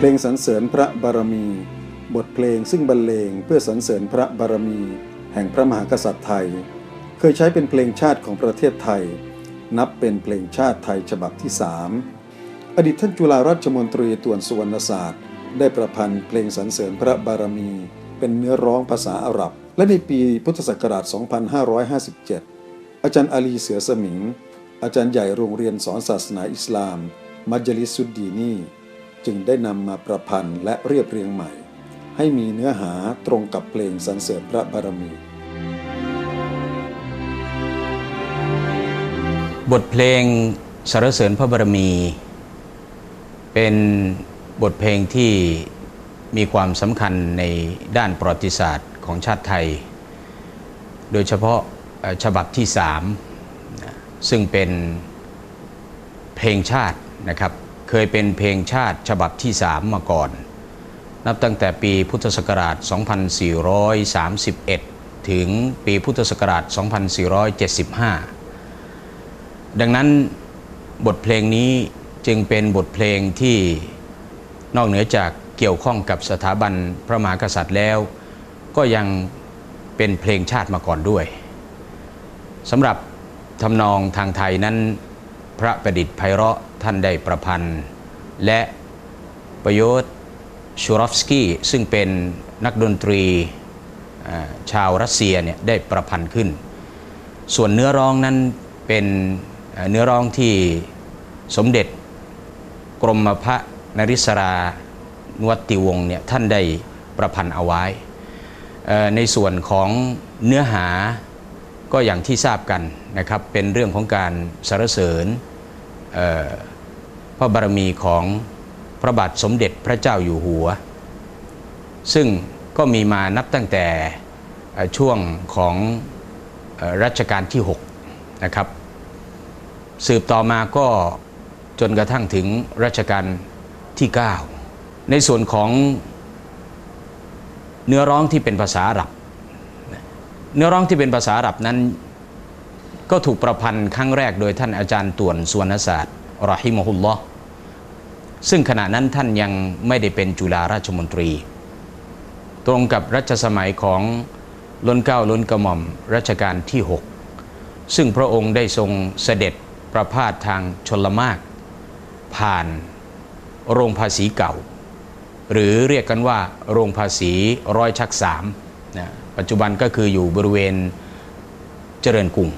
เพลงสรรเสริญพระบารมี บทเพลงซึ่งบรรเลงเพื่อสรรเสริญพระบารมี แห่งพระมหากษัตริย์ไทย เคยใช้เป็นเพลงชาติของประเทศไทย นับเป็นเพลงชาติไทยฉบับที่สามอดีตท่านจุฬาราชมนตรีตวนสุวรรณศาสตร์ ได้ประพันธ์เพลงสรรเสริญพระบารมี เป็นเนื้อร้องภาษาอาหรับ และในปีพุทธศักราช 2557 อาจารย์อาลีเสือสมิง อาจารย์ใหญ่โรงเรียนสอนศาสนาอิสลาม มัจลิสุดดีนี จึงได้นำมาประพันธ์และเรียบเรียงใหม่ ให้มีเนื้อหาตรงกับเพลงสรรเสริญพระบารมี บทเพลงสรรเสริญพระบารมี เป็นบทเพลงที่มีความสำคัญในด้านประวัติศาสตร์ของชาติไทย โดยเฉพาะฉบับที่สามซึ่งเป็นเพลงชาตินะครับ เคยเป็นเพลงชาติฉบับที่สามมาก่อน นับตั้งแต่ปีพุทธศักราช 2431 ถึงปีพุทธศักราช 2475 ดังนั้นบทเพลงนี้จึงเป็นบทเพลงที่นอกเหนือจากเกี่ยวข้องกับสถาบันพระมหากษัตริย์แล้ว ก็ยังเป็นเพลงชาติมาก่อนด้วยสำหรับทำนองทางไทยนั้น พระประดิษฐ์ไพเราะท่านได้ประพันธ์ และประโยชน์ชูรอฟสกี้ซึ่งเป็นนักดนตรีชาวรัสเซียเนี่ยได้ประพันธ์ขึ้น ส่วนเนื้อร้องนั้นเป็นเนื้อร้องที่สมเด็จกรมพระนริศรานวติวงศ์เนี่ยท่านได้ประพันธ์เอาไว้ ในส่วนของเนื้อหาก็อย่างที่ทราบกันนะครับเป็นเรื่องของการสรรเสริญ พระบารมีของพระบาทสมเด็จพระเจ้าอยู่หัว ซึ่งก็มีมานับตั้งแต่ช่วงของรัชกาลที่6นะครับสืบต่อมาก็จนกระทั่งถึงรัชกาลที่ 9 ในส่วนของเนื้อร้องที่เป็นภาษาอาหรับ เนื้อร้องที่เป็นภาษาอาหรับนั้น ก็ถูกประพันธ์ครั้งแรกโดยท่านอาจารย์ต่วนสวนศาสตร์รอฮิมฮุลลอซึ่งขณะนั้นท่านยังไม่ได้เป็นจุฬาราชมนตรี ตรงกับรัชสมัยของล้นเก้าล้นกระหม่อมรัชกาลที่ 6 ซึ่งพระองค์ได้ทรงเสด็จประพาสทางชนละมาก ผ่านโรงภาษีเก่า หรือเรียกกันว่าโรงภาษีร้อยชักสามนะปัจจุบันก็คืออยู่บริเวณเจริญกรุง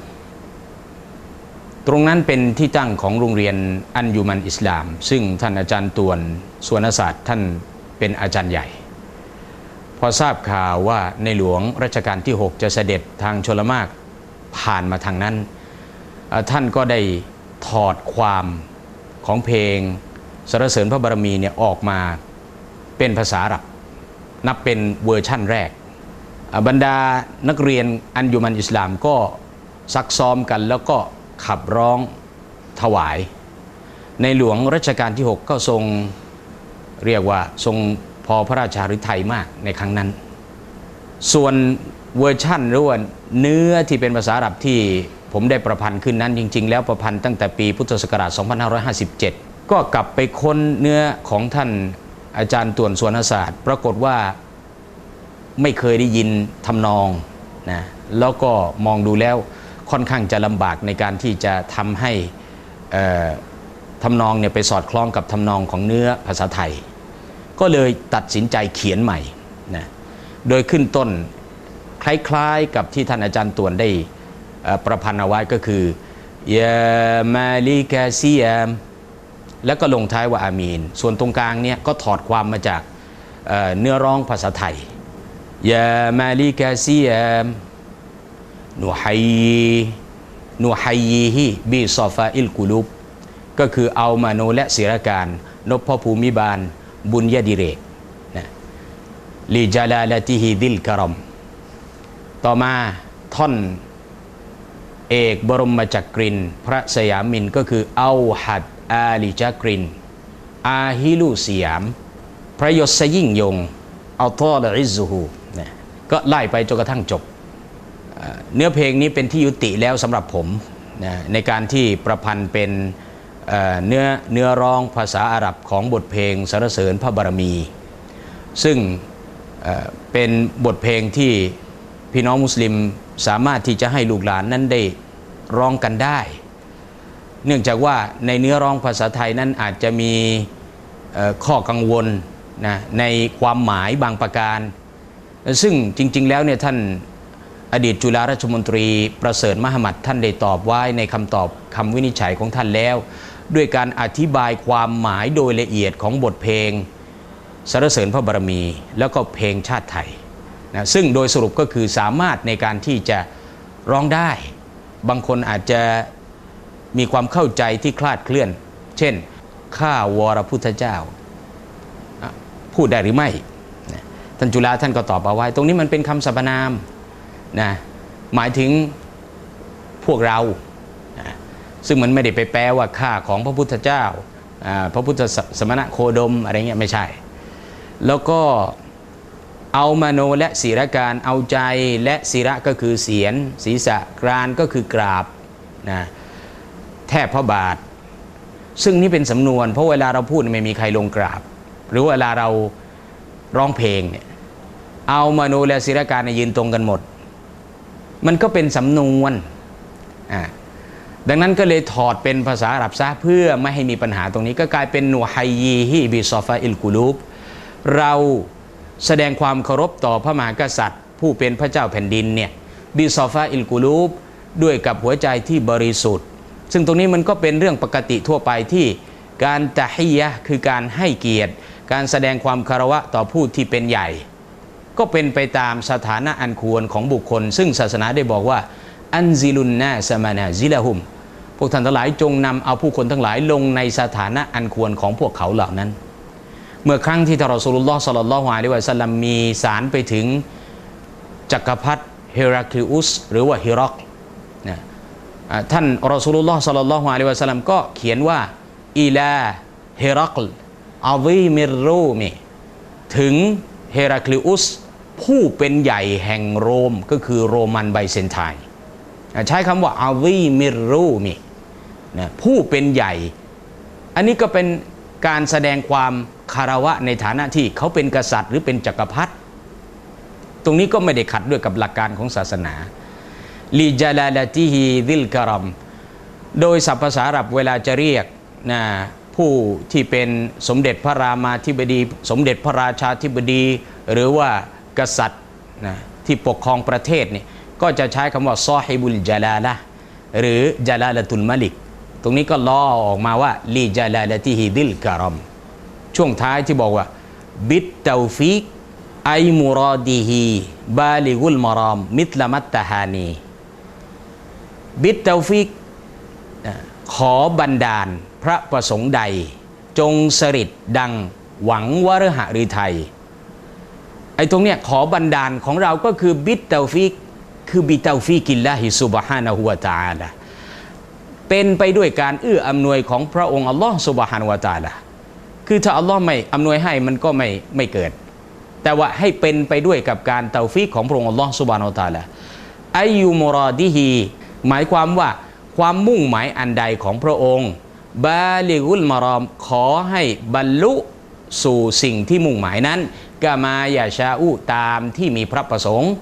ตรงนั้นเป็นที่ตั้งของโรงเรียนอันยูมันอิสลาม ซึ่งท่านอาจารย์ตวนสวนศาสตร์ท่านเป็นอาจารย์ใหญ่ พอทราบข่าวว่าในหลวงรัชกาลที่ 6 จะเสด็จทางชลมากผ่านมาทางนั้น ท่านก็ได้ถอดความของเพลงสรรเสริญพระบารมีเนี่ยออกมาเป็นภาษาอาหรับ นับเป็นเวอร์ชั่นแรก บรรดานักเรียนอันยุมันอิสลามก็ซักซ้อมกันแล้วก็ ขับร้องถวาย ในหลวงรัชกาลที่ 6 ก็ทรงเรียกว่าทรงพอพระราชาฤทัยมากในครั้งนั้น ส่วนเวอร์ชั่นหรือว่าเนื้อที่เป็นภาษาอาหรับที่ผมได้ประพันธ์ขึ้นนั้นจริง ๆ แล้วประพันธ์ตั้งแต่ปีพุทธศักราช 2557 ก็กลับไปค้นเนื้อของท่านอาจารย์ต่วนสวนศาสตร์ ปรากฏว่าไม่เคยได้ยินทำนองนะแล้วก็มองดูแล้ว ค่อนข้างจะลำบากในการที่จะทำให้ทำนองเนี่ยไปสอดคล้องกับทำนองของเนื้อภาษาไทย ก็เลยตัดสินใจเขียนใหม่นะโดยขึ้นต้นคล้ายๆกับที่ท่านอาจารย์ตวนได้ประพันธ์เอาไว้ก็คือยามาลิกาซียมแล้วก็ลงท้ายว่าอามีน ส่วนตรงกลางเนี่ยก็ถอดความมาจากเนื้อร้องภาษาไทยยามาลิกาซียม นูฮัยนูฮัยฮีบีซอฟาอิลกุลุบก็คือเอามาโนและศิรการ นพภูมิบาล บุญยดิเรกนะลีจาลาลติฮิดิลกรมต่อมาท่อนเอกบรมจักริน พระสยามินก็คือเอาหัดอาลิจักริน อาฮิลุสยาม พระยศยิ่งยงอัลตอลอิซูฮูก็ไล่ไปจนกระทั่งจบ เนื้อเพลงนี้เป็นที่ยุติแล้วสำหรับผมนะในการที่ประพันธ์เป็นเนื้อเนื้อร้องภาษาอาหรับของบทเพลงสรรเสริญพระบารมี ซึ่งเป็นบทเพลงที่พี่น้องมุสลิมสามารถที่จะให้ลูกหลานนั้นได้ร้องกันได้ เนื่องจากว่าในเนื้อร้องภาษาไทยนั้นอาจจะมีข้อกังวลนะในความหมายบางประการ ซึ่งจริง ๆ แล้วเนี่ยท่าน อดีตจุฬาราชมนตรีประเสริฐมหมัดท่านได้ตอบไว้ในคำตอบคำวินิจฉัยของท่านแล้ว ด้วยการอธิบายความหมายโดยละเอียดของบทเพลงสรรเสริญพระบารมี แล้วก็เพลงชาติไทยนะซึ่งโดยสรุปก็คือสามารถในการที่จะร้องได้ บางคนอาจจะมีความเข้าใจที่คลาดเคลื่อน เช่น ข้าวรพุทธเจ้า พูดได้หรือไม่ ท่านจุฬาท่านก็ตอบเอาไว้ ตรงนี้มันเป็นคำสรรพนาม นะหมายถึงพวกเรานะซึ่งมันไม่ได้ไปแปลว่าข้าของพระพุทธเจ้า พระพุทธสสมณะโคดมอะไรเงี้ยไม่ใช่ แล้วก็เอามาโนและศีรการเอาใจและศีระก็คือเสียนศีรษะกรานก็คือกราบนะแทบพระบาท ซึ่งนี่เป็นสำนวน เพราะเวลาเราพูดไม่มีใครลงกราบ หรือเวลาเราร้องเพลงเนี่ยเอามาโนและศีรการยืนตรงกันหมด มันก็เป็นสำนวนอ่าดังนั้นก็เลยถอดเป็นภาษาอาหรับซะเพื่อไม่ให้มีปัญหาตรงนี้ก็กลายเป็นนูไฮยีฮิบิซอฟาอิลกุลูบเราแสดงความเคารพต่อพระมหากษัตริย์ ผู้เป็นพระเจ้าแผ่นดินเนี่ยบิซอฟาอิลกุลูบด้วยกับหัวใจที่บริสุทธิ์ ซึ่งตรงนี้มันก็เป็นเรื่องปกติทั่วไปที่การตะฮียะคือการให้เกียรติ การแสดงความคารวะต่อผู้ที่เป็นใหญ่ ก็เป็นไปตามสถานะอันควรของบุคคล ซึ่งศาสนาได้บอกว่า อันซิลุนนาสมานาซิลาหุม พวกท่านทั้งหลายจงนำเอาผู้คนทั้งหลายลงในสถานะอันควรของพวกเขาเหล่านั้น เมื่อครั้งที่ทารอสูลุลลอฮ์สัลลัลลอฮุอะลัยฮิวะสัลลัมมีสารไปถึงจักรพรรดิเฮราคลิอุสหรือว่าฮิรักนะอ่าท่านรอสูลุลลอฮ์สลลัลลอฮุอะลัยฮิวะสัลลัมก็เขียนว่าอิลาเฮรักลอาวีมิรูมิถึง เฮราคลิอุสผู้เป็นใหญ่แห่งโรมก็คือโรมันไบเซนไทน์ใช้คำว่าอาวีมิรูมินะผู้เป็นใหญ่ อันนี้ก็เป็นการแสดงความคารวะในฐานะที่เขาเป็นกษัตริย์หรือเป็นจักรพรรดิตรงนี้ก็ไม่ได้ขัดด้วยกับหลักการของศาสนาลีจาลาลาติฮีดิลกรัมโดยศัพท์ภาษาอาหรับเวลาจะเรียกนะ ผู้ที่เป็นสมเด็จพระรามาธิบดี สมเด็จพระราชาธิบดี หรือว่ากษัตริย์นะที่ปกครองประเทศนี่ก็จะใช้คำว่าซอฮิบุลจาลาละหรือจาลาลตุลมะลิก ตรงนี้ก็ล้อออกมาว่าลีจาลาลติฮิดิลกะรอมช่วงท้ายที่บอกว่า บิตเตาฟิกไอมูรอดีฮีบาลิกุลมารอม มิตลมัตตาฮานี บิตเตาฟิกขอบันดาล พระประสงค์ใด จงสริดดังหวังวรหฤทัยไอ้ตรงเนี้ยขอบันดาลของเราก็คือบิตเตาฟิกคือบิตเตาฟิกิลลาฮิซุบฮานะฮูวตาลาเป็นไปด้วยการเอื้ออำนวยของพระองค์อัลลอฮ์สุบฮานวะตะอาลาคือถ้าอัลลอฮ์ไม่อำนวยให้มันก็ไม่ไม่เกิด แต่ว่าให้เป็นไปด้วยกับการเตาฟิกของพระองค์อัลลอฮ์สุบฮานวะตะอาลาอายุมรอดิฮีหมายความว่าความมุ่งหมายอันใดของพระองค์ บาลิกุลมารอมขอให้บรรลุสู่สิ่งที่มุ่งหมายนั้นกามายาชาอุตามที่มีพระประสงค์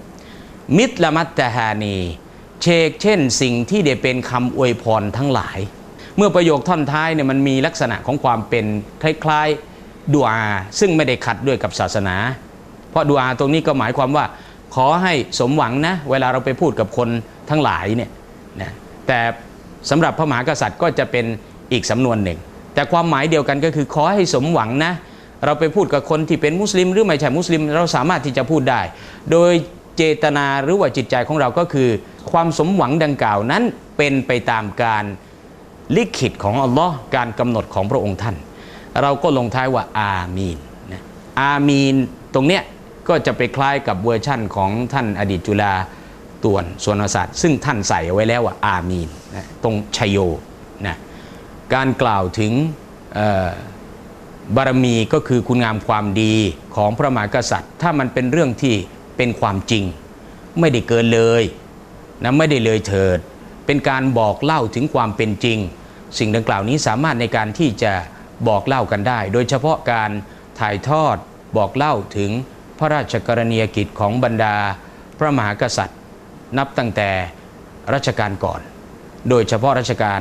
มิตรมัตตาฮานีเชกเช่นสิ่งที่ได้เป็นคำอวยพรทั้งหลาย เมื่อประโยคท่อนท้ายเนี่ยมันมีลักษณะของความเป็นคล้ายๆดุอา ซึ่งไม่ได้ขัดด้วยกับศาสนา เพราะดุอาตรงนี้ก็หมายความว่า ขอให้สมหวังนะ เวลาเราไปพูดกับคนทั้งหลายเนี่ยนะแต่สำหรับพระมหากษัตริย์ก็จะเป็น อีกสำนวนหนึ่ง แต่ความหมายเดียวกันก็คือขอให้สมหวังนะเราไปพูดกับคนที่เป็นมุสลิม หรือไม่ใช่มุสลิม เราสามารถที่จะพูดได้ โดยเจตนาหรือว่าจิตใจของเราก็คือ ความสมหวังดังกล่าวนั้นเป็นไปตามการลิขิตของอัลลอฮ์การกำหนดของพระองค์ท่าน เราก็ลงท้ายว่าอามีนนะอามีนตรงเนี้ยก็จะไปคล้ายกับเวอร์ชั่นของท่านอดีตจุฬาต่วนสวนศาสตร์ซึ่งท่านใส่เอาไว้แล้วว่าอามีนนะตรงชยโยนะ การกล่าวถึงบารมีก็คือคุณงามความดีของพระมหากษัตริย์ ถ้ามันเป็นเรื่องที่เป็นความจริง ไม่ได้เกินเลยนะไม่ได้เลยเถิด เป็นการบอกเล่าถึงความเป็นจริง สิ่งดังกล่าวนี้สามารถในการที่จะบอกเล่ากันได้ โดยเฉพาะการถ่ายทอดบอกเล่าถึงพระราชกรณียกิจของบรรดาพระมหากษัตริย์ นับตั้งแต่รัชกาลก่อน โดยเฉพาะรัชกาล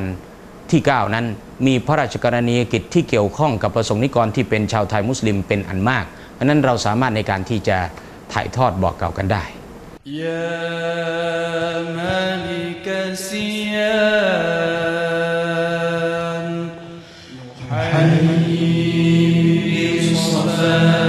ที่ 9 นั้นมีพระราชกรณียกิจที่เกี่ยวข้องกับประสงค์นิกรที่เป็นชาวไทยมุสลิมเป็นอันมากเพราะฉะนั้นเราสามารถในการที่จะถ่ายทอดบอกเก่ากันได้ يا ملك سيان نحيي بصفاء